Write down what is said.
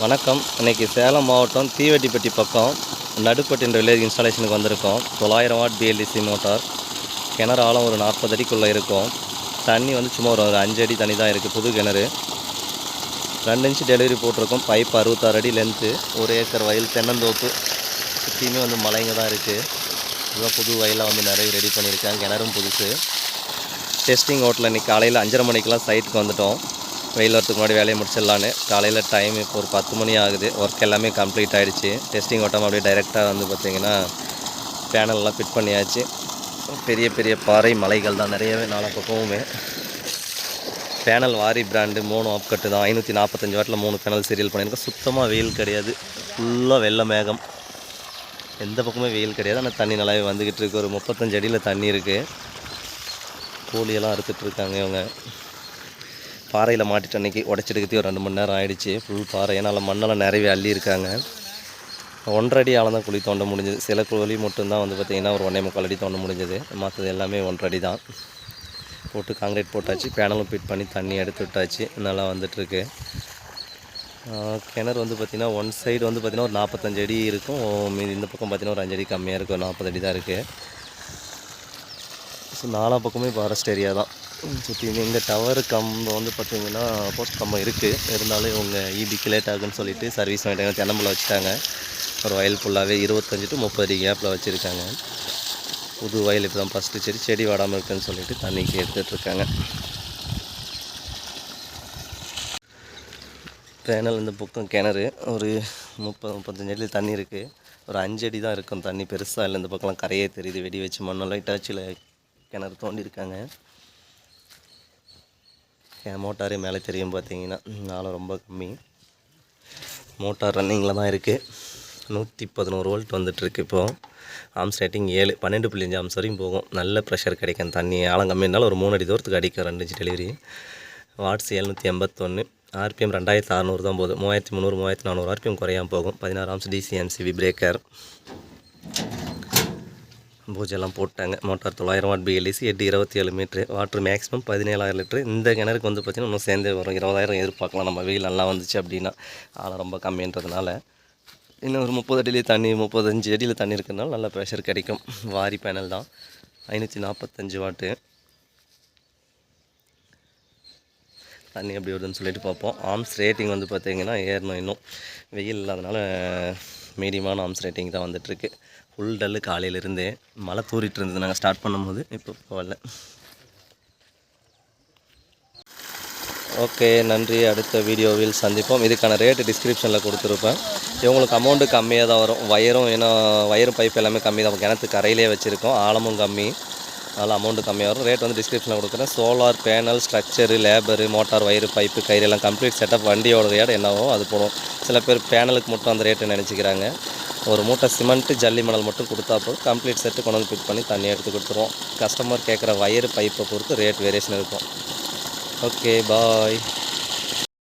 வணக்கம். இன்னைக்கு சேலம் மாவட்டம் தீவெட்டிப்பட்டி பக்கம் நடுப்பட்டின்ற வில்லேஜ் இன்ஸ்டாலேஷனுக்கு வந்திருக்கோம். தொள்ளாயிரம் வாட் பிஎல்டிசி மோட்டார் கிணறு ஆழம் ஒரு நாற்பது அடிக்குள்ளே இருக்கும். தண்ணி வந்து சும்மா ஒரு ஒரு அஞ்சு அடி தண்ணி தான் இருக்குது புது கிணறு. ரெண்டு இன்ச்சு டெலிவரி போட்டிருக்கோம். பைப் அறுபத்தாறு அடி லென்த்து ஒரு ஏக்கர் வயல் தென்னந்தோப்பு. சுற்றியுமே வந்து மலைங்க தான் இருக்குது இதுதான் புது வயலாக வந்து நிறைய ரெடி பண்ணியிருக்காங்க. கிணறும் புதுசு. டெஸ்டிங் ஓட்டில் இன்றைக்கி காலையில் அஞ்சரை மணிக்கெலாம் சைட்டுக்கு வந்துட்டோம். வெயில் வரத்துக்கு முன்னாடி வேலையை முடிச்சிடலான்னு. காலையில் டைம் இப்போ ஒரு பத்து மணி ஆகுது. ஒர்க் எல்லாமே கம்ப்ளீட் ஆகிடுச்சு டெஸ்டிங் ஓட்டமாக அப்படியே டைரெக்டாக வந்து பார்த்திங்கன்னா பேனல்லாம் ஃபிட் பண்ணியாச்சு. பெரிய பெரிய பாறை மலைகள் தான் நிறையவே நாலா பக்கமுமே. பேனல் வாரி பிராண்டு மூணு ஆப்கட்டு தான். ஐநூற்றி நாற்பத்தஞ்சு வாட்டில் மூணு பேனல் சீரியல் பண்ணியிருக்கேன் சுத்தமாக வெயில் கிடையாது. ஃபுல்லாக வெள்ளை மேகம். எந்த பக்கமே வெயில் கிடையாது. ஆனால் தண்ணி நல்லாவே வந்துக்கிட்டு இருக்கு. ஒரு முப்பத்தஞ்சு அடியில் தண்ணி இருக்குது கூலியெல்லாம் அறுத்துட்ருக்காங்க இவங்க. பாறையில் மாட்டிட்டு அன்றைக்கி உடச்செடுக்கிறதே ஒரு ரெண்டு மணி நேரம் ஆகிடுச்சு ஃபுல் பாறை. ஏன்னால் மண்ணெல்லாம் நிறையவே அள்ளி இருக்காங்க ஒன்றரை அடி ஆழம் தான் குழி தோண்ட முடிஞ்சது. சில குழி மட்டும்தான் வந்து பார்த்திங்கன்னா ஒரு ஒன்றே முக்கால் அடி தோண்ட முடிஞ்சது. மற்றது எல்லாமே ஒன்றரை அடி தான் போட்டு காங்கிரீட் போட்டாச்சு. பேனலும் ஃபிட் பண்ணி தண்ணி எடுத்து விட்டாச்சு. நல்லா வந்துட்டுருக்கு. கிணறு வந்து பார்த்திங்கன்னா ஒன் சைடு வந்து பார்த்திங்கன்னா ஒரு நாற்பத்தஞ்சு அடி இருக்கும். மீதி இந்த பக்கம் பார்த்திங்கன்னா ஒரு அஞ்சடி கம்மியாக இருக்கும் நாற்பது அடி தான் இருக்குது ஸோ நாலா பக்கமே ஃபாரஸ்ட் ஏரியா தான். சுற்றி எங்கள் டவர் கம்பம் வந்து பார்த்திங்கன்னா போஸ்ட் கம்பம் இருக்குது இருந்தாலும் இவங்க இபிக்கு லேட் ஆகுன்னு சொல்லிட்டு சர்வீஸ் வாங்கிட்டாங்க. தென்னம்பில் வச்சுட்டாங்க. ஒரு வயல் ஃபுல்லாகவே இருபத்தஞ்சி டு முப்பது அடி கேப்பில் வச்சுருக்காங்க. புது வயல் இப்போ தான் ஃபஸ்ட்டு செடி செடி வாடாமல் இருக்குன்னு சொல்லிட்டு தண்ணிக்கு எடுத்துகிட்ருக்காங்க பேனல் இந்த பக்கம் கிணறு. ஒரு முப்பது முப்பத்தஞ்சு அடியில் தண்ணி இருக்குது ஒரு அஞ்சு அடி தான் இருக்கும் தண்ணி. பெருசாக இல்லை. இந்த பக்கம்லாம் கரையே தெரியுது. வெடி வச்சு மண்ணெல்லாம் இட்டாச்சியில் கிணறு தோண்டியிருக்காங்க என் மோட்டாரே மேலே தெரியும் பார்த்தீங்கன்னா நாளும் ரொம்ப கம்மி. மோட்டார் ரன்னிங்கில் தான் இருக்குது நூற்றி பதினோரு வோல்ட் வந்துட்டுருக்கு இப்போது ஆம்ஸ் ரேட்டிங் ஏழு பன்னெண்டு புள்ளி அஞ்சு ஆம்ஸ் வரையும் போகும். நல்ல ப்ரெஷர் கிடைக்கும். தண்ணி ஆழம் கம்மினாலும் ஒரு மூணு அடி தூரத்துக்கு அடிக்கும் ரெண்டு இன்ச்சு டெலிவரி வாட்ஸ் எழுநூற்றி எண்பத்தொன்று ஆர்பிஎம் ரெண்டாயிரத்து அறநூறு தான் போகுது. மூவாயிரத்தி முந்நூறு மூவாயிரத்தி நானூறு ஆர்பிஎம் குறையாம போகும். பதினாறு ஆம்ஸ் டிசிஎம்சிவி பிரேக்கர் பூஜைலாம் போட்டாங்க. மோட்டார் தொள்ளாயிரம் வாட் பிஎல்ஏசி எட்டு இருபத்தி ஏழு மீட்ரு வாட்ரு மேக்ஸிமம் பதினேழாயிரம் லிட்டரு. இந்த கிணறுக்கு வந்து பார்த்திங்கன்னா இன்னும் சேர்ந்தே வரும். இருபதாயிரம் எதிர்பார்க்கலாம். நம்ம வெயில் நல்லா வந்துச்சு அப்படின்னா. ஆழம் ரொம்ப கம்மின்றதுனால. இன்னும் ஒரு முப்பது அடியிலே தண்ணி முப்பத்தஞ்சு அடியில் தண்ணி இருக்கிறதுனால நல்ல ப்ரெஷர் கிடைக்கும். வாரி பேனல் தான். ஐநூற்றி நாற்பத்தஞ்சு வாட்டு. தண்ணி எப்படி வருதுன்னு சொல்லிட்டு பார்ப்போம். ஆர்ம்ஸ் ரேட்டிங் வந்து பார்த்திங்கன்னா ஏறணும் இன்னும். வெயில் இல்லாதனால மீடியமான ஆர்ம்ஸ் ரேட்டிங் தான் வந்துட்டுருக்கு ஃபுல் டல்லு காலையிலேருந்தே மழை தூரிட்டு இருந்தது. நாங்கள் ஸ்டார்ட் பண்ணும்போது இப்போ போகல. ஓகே நன்றி. அடுத்த வீடியோவில் சந்திப்போம். இதுக்கான ரேட்டு டிஸ்கிரிப்ஷனில் கொடுத்துருப்பேன். இவங்களுக்கு அமௌண்ட்டு கம்மியாக தான் வரும். வயரும் ஏன்னா வயரும் பைப் எல்லாமே கம்மி தான். கிணத்து கரையிலே வச்சுருக்கோம். ஆழமும் கம்மி. அதனால் அமௌண்ட்டு கம்மியாக வரும். ரேட் வந்து டிஸ்கிரிப்ஷனில் கொடுக்குறேன். Solar panel structure labour motor wire pipe கயிறு எல்லாம் கம்ப்ளீட் செட்டப் வண்டியோட ரேட் என்னவோ அது போடும் சில பேர் பேனலுக்கு மட்டும் அந்த ரேட்டு நினச்சிக்கிறாங்க. ஒரு மூட்டை சிமெண்ட்டு ஜல்லி மணல் மட்டும் கொடுத்தா போதும். கம்ப்ளீட் செட்டு கொண்டு வந்து ஃபிட் பண்ணி தண்ணி எடுத்து கொடுத்துருவோம். கஸ்டமர் கேட்குற வயரு பைப்பை பொறுத்து ரேட் வேரியேஷன் இருக்கும். Okay bye